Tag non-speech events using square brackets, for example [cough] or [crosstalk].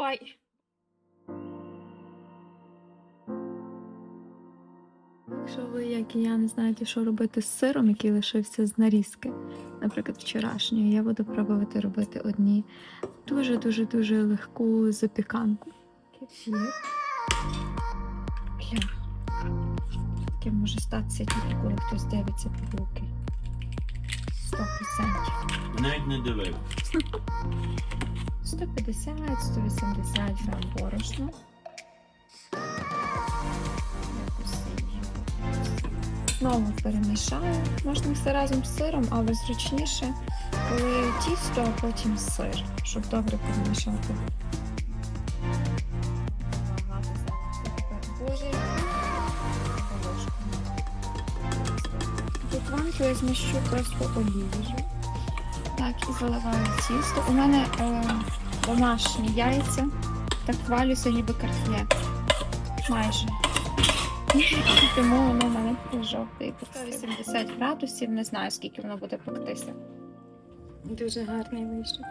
Ой. Якщо ви, як і я, не знаєте, що робити з сиром, який лишився з нарізки, наприклад, вчорашньої, я буду пробувати робити одні дуже-дуже дуже легку запіканку. Кефір. Бля. Таке може статися тільки, коли хтось дивиться під руки. 100%. Навіть не дивив. [laughs] 150-180 грам борошна. Знову перемішаю. Можна все разом з сиром, але зручніше, коли тісто, а потім сир, щоб добре перемішати. Ложку. Бутванку я зміщу просто олією. Так, і заливаю тісто. У мене е, домашні яйця. Так валюся, ніби карт'є. Майже. Тому воно в мене такий жовтий. 180 градусів, не знаю, скільки воно буде пектися. Дуже гарний вийшов.